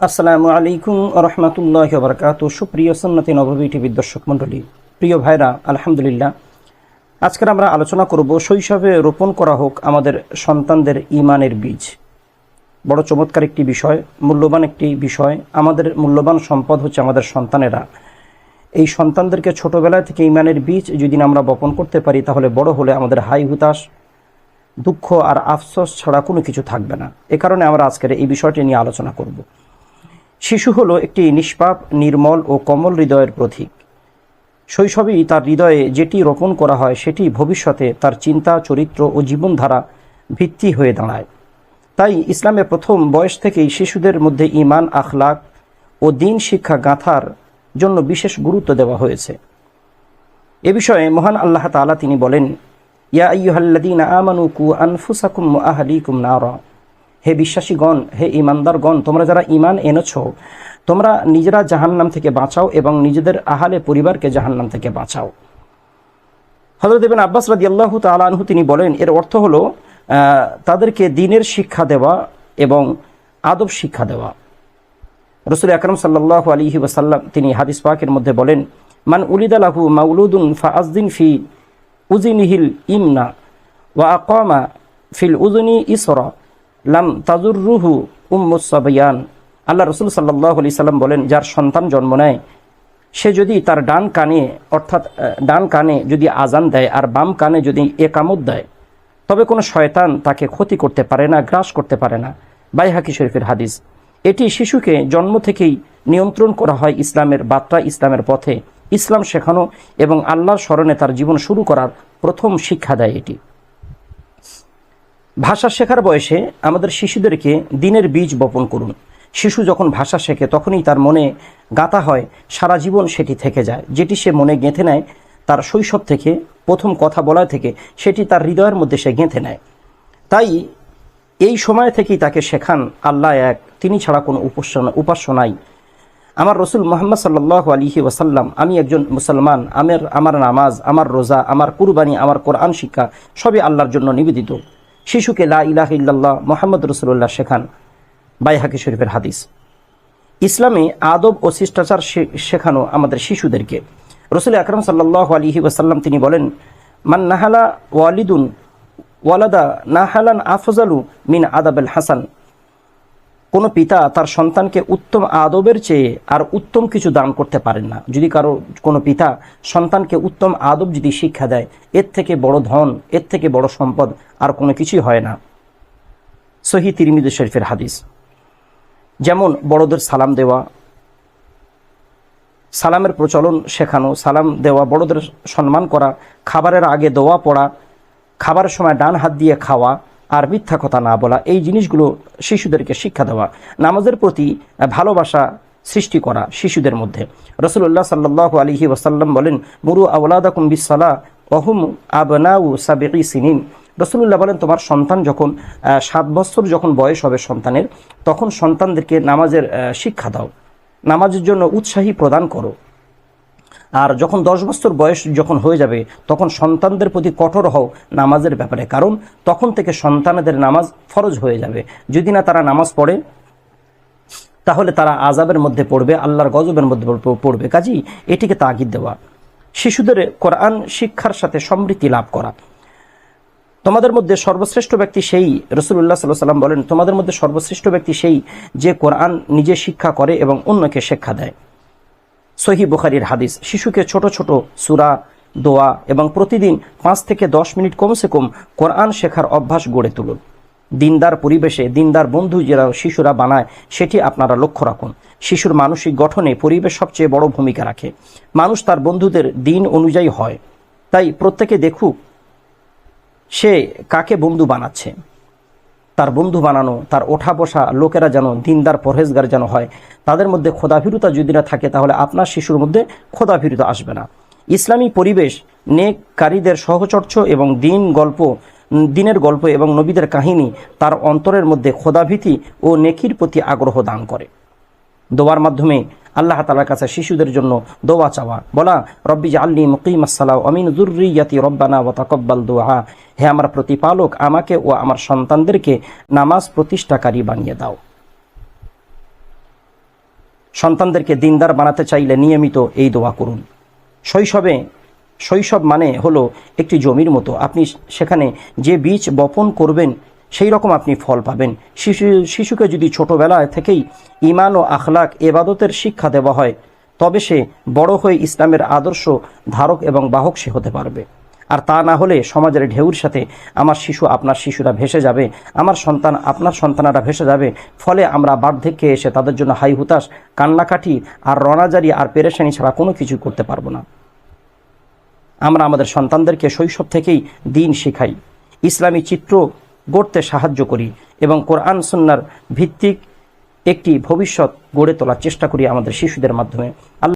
আসসালামু আলাইকুম রহমতুল্লাহ বরকাত সুপ্রিয় সন্নতি নবী টিভির দর্শক মণ্ডলী, প্রিয় ভাইরা, আলহামদুলিল্লাহ। আজকের আমরা আলোচনা করব শৈশবে রোপণ করা হোক আমাদের সন্তানদের ইমানের বীজ। বড় চমৎকার একটি বিষয়, মূল্যবান একটি বিষয়, আমাদের মূল্যবান সম্পদ হচ্ছে আমাদের সন্তানেরা। এই সন্তানদেরকে ছোটবেলা থেকে ইমানের বীজ যদি আমরা বপন করতে পারি, তাহলে বড় হলে আমাদের হাই হুতাশ, দুঃখ আর আফসোস ছাড়া কোনো কিছু থাকবে না। এ কারণে আমরা আজকের এই বিষয়টি নিয়ে আলোচনা করব। শিশু হলো একটি নিষ্পাপ, নির্মল ও কমল হৃদয়ের প্রতীক। শৈশবেই তার হৃদয়ে যেটি রোপণ করা হয়, সেটি ভবিষ্যতে তার চিন্তা, চরিত্র ও জীবনধারা ভিত্তি হয়ে দাঁড়ায়। তাই ইসলামের প্রথম বয়স থেকেই শিশুদের মধ্যে ইমান আখলাক ও দিন শিক্ষা গাঁথার জন্য বিশেষ গুরুত্ব দেওয়া হয়েছে। এ বিষয়ে মহান আল্লাহ তাআলা তিনি বলেন, ইয়া আইয়ুহাল্লাযীনা আমানু কু আনফুসাকুম আহলিকুম নারা। হে বিশ্বাসীগণ, হে ইমানদারগণ, তোমরা যারা ইমান এনেছো, তোমরা নিজেরা জাহান্নাম থেকে বাঁচাও এবং নিজেদের আহালে পরিবারকে জাহান্নাম থেকে বাঁচাও। হজরত ইবিন আব্বাস রাদিয়াল্লাহু তাআলা আনহু তিনি বলেন, এর অর্থ হলো তাদেরকে দিনের শিক্ষা দেওয়া এবং আদব শিক্ষা দেওয়া। রসুল আকরম সাল্লাহ আলিহি ওয়াসাল্লাম তিনি হাদিস পাকের মধ্যে বলেন, মান উলিদালাহু মাউলুদুন ফাআজদিন ফি উজিনিহিল ইমনা ওয়া আকামা ফিল উজনি ইসরা লাম তাজুররুহু উম্মুসাবিয়ান আল্লাহ রসুল সাল্লাহ আলি সাল্লাম বলেন, যার সন্তান জন্ম নেয়, সে যদি তার ডান কানে, অর্থাৎ ডান কানে যদি আজান দেয় আর বাম কানে যদি একামত দেয়, তবে কোনো শয়তান তাকে ক্ষতি করতে পারে না, গ্রাস করতে পারে না। বাইহাকি শরীফের হাদিস। এটি শিশুকে জন্ম থেকেই নিয়ন্ত্রণ করা হয় ইসলামের বার্তা, ইসলামের পথে। ইসলাম শেখানো এবং আল্লাহর স্মরণে তার জীবন শুরু করার প্রথম শিক্ষা দেয় এটি। ভাষা শেখার বয়সে আমাদের শিশুদেরকে দিনের বীজ বপন করুন। শিশু যখন ভাষা শেখে, তখনই তার মনে গাঁথা হয়, সারা জীবন সেটি থেকে যায়। যেটি সে মনে গেঁথে নেয়, তার শৈশব থেকে, প্রথম কথা বলা থেকে, সেটি তার হৃদয়ের মধ্যে সে গেঁথে নেয়। তাই এই সময় থেকেই তাকে শেখান, আল্লাহ এক, তিনি ছাড়া কোনো উপাসনা উপাস্য নাই। আমার রসুল মোহাম্মদ সাল্লাহ আলিহি ওয়াসাল্লাম, আমি একজন মুসলমান, আমার আমার নামাজ, আমার রোজা, আমার কুরবানি, আমার কোরআন শিক্ষা, সবই আল্লাহর জন্য নিবেদিত। শিশুকে লা ইলাহ ইল্লাল্লাহ মোহাম্মদ রসুল্লাহ শেখান বাইহাকি শরীফের হাদিস। ইসলামে আদব ও শিষ্টাচার শেখানো আমাদের শিশুদেরকে। রসুল আকরম সাল্লাহ আলিহি ওসাল্লাম তিনি বলেন, মান নাহালা ওয়ালিদুন ওয়ালাদা নাহালান আফজালু মিন আদাবেল হাসান। কোনো পিতা তার সন্তানকে উত্তম আদবের চেয়ে আর উত্তম কিছু দান করতে পারেন না। যদি কারও কোনো পিতা সন্তানকে উত্তম আদব যদি শিক্ষা দেয়, এর থেকে বড় ধন, এর থেকে বড় সম্পদ আর কোনো কিছুই হয় না। সহি তিরমিদ শরীফের হাদিস। যেমন বড়দের সালাম দেওয়া, সালামের প্রচলন শেখানো, সালাম দেওয়া, বড়দের সম্মান করা, খাবারের আগে দোয়া পড়া, খাবারের সময় ডান হাত দিয়ে খাওয়া আর মিথ্যা কথা না বলা, এই জিনিসগুলো শিশুদেরকে শিক্ষা দেওয়া, নামাজের প্রতি ভালোবাসা সৃষ্টি করা শিশুদের মধ্যে। রসুল্লাহ সাল্লাহ আলহি ওসাল্লাম বলেন, মুরু আউলাদাকুম বিসালা অহুম আবনাউ সাবেকি সিনিন। রসুল্লাহ বলেন, তোমার সন্তান যখন সাত বছর যখন বয়স হবে সন্তানের, তখন সন্তানদেরকে নামাজের শিক্ষা দাও। নামাজের জন্য উৎসাহী প্রদান করো। আর যখন দশ বছর বয়স যখন হয়ে যাবে, তখন সন্তানদের প্রতি কঠোর হও নামাজের ব্যাপারে, কারণ তখন থেকে সন্তানদের নামাজ ফরজ হয়ে যাবে। যদি না তারা নামাজ পড়ে, তাহলে তারা আজাবের মধ্যে পড়বে, আল্লাহর গজবের মধ্যে পড়- পড়বে। কাজী এটিকে তাগিদ দেওয়া। শিশুদের কোরআন শিক্ষার সাথে সমৃদ্ধি লাভ করা। তোমাদের মধ্যে সর্বশ্রেষ্ঠ ব্যক্তি সেই রসুল্লাহ সাল্লাহ সাল্লাম বলেন, তোমাদের মধ্যে সর্বশ্রেষ্ঠ ব্যক্তি সেই যে কোরআন নিজে শিক্ষা করে এবং অন্যকে শিক্ষা দেয়। সহি বুখারির হাদিস। শিশুকে ছোট ছোট সুরা, দোয়া এবং প্রতিদিন পাঁচ থেকে দশ মিনিট কমসে কম কোরআন শেখার অভ্যাস গড়ে তুলুন। দিনদার পরিবেশে দিনদার বন্ধু যারা শিশুরা বানায়, সেটি আপনারা লক্ষ্য রাখুন। শিশুর মানসিক গঠনে পরিবেশ সবচেয়ে বড় ভূমিকা রাখে। মানুষ তার বন্ধুদের দিন অনুযায়ী হয়। তাই প্রত্যেকে দেখুক সে কাকে বন্ধু বানাচ্ছে। তার বন্ধু বানানো, তার ওঠা বসা লোকেরা যেন, দিনদার পরহেজগার যেন হয়, তাদের মধ্যে খোদাভীরতা যদি না থাকে, তাহলে আপনার শিশুর মধ্যে খোদাভীরতা আসবে না। ইসলামী পরিবেশ, নেককারীদের সহচর্য এবং দিন গল্প, দিনের গল্প এবং নবীদের কাহিনী, তার অন্তরের মধ্যে খোদাভীতি ও নেকির প্রতি আগ্রহ দান করে। দোয়ার মাধ্যমে আল্লাহ তালার কাছে শিশুদের জন্য দোয়া চাওয়া। বলা, রব্বি আল্লি মুকিম আসসালাম অমিন জুর্রিয়াতি রব্বানা ও তাকব্বাল দোয়া হে আমার প্রতিপালক, আমাকে ও আমার সন্তানদেরকে নামাজ প্রতিষ্ঠাকারী বানিয়ে দাও। সন্তানদেরকে দিনদার বানাতে চাইলে নিয়মিত এই দোয়া করুন। শৈশবে, শৈশব মানে হলো একটি জমির মতো। আপনি সেখানে যে বীজ বপন করবেন সেই রকম আপনি ফল পাবেন। শিশু, শিশুকে যদি ছোটবেলায় থেকেই ইমান ও আখলাক, এবাদতের শিক্ষা দেওয়া হয়, তবে সে বড় হয়ে ইসলামের আদর্শ ধারক এবং বাহক সে হতে পারবে। আর তা না হলে সমাজের ঢেউর সাথে আমার শিশু আপনার শিশুরা ভেসে যাবে, আমার সন্তান আপনার সন্তানারা ভেসে যাবে, ফলে আমরা বার্ধক্যে এসে তাদের জন্য হাই হুতাশ, কান্নাকাটি আর রনাজারি আর পেরেশানি ছাড়া কোনো কিছু করতে পারব না। আমরা আমাদের সন্তানদেরকে শৈশব থেকেই দিন শেখাই। ইসলামী চিত্র গড়তে সাহায্য করি এবং কোরআন সন্ন্যার ভিত্তিক একটি ভবিষ্যৎ গড়ে তোলার চেষ্টা করি আমাদের শিশুদের মাধ্যমে। আল্লাহ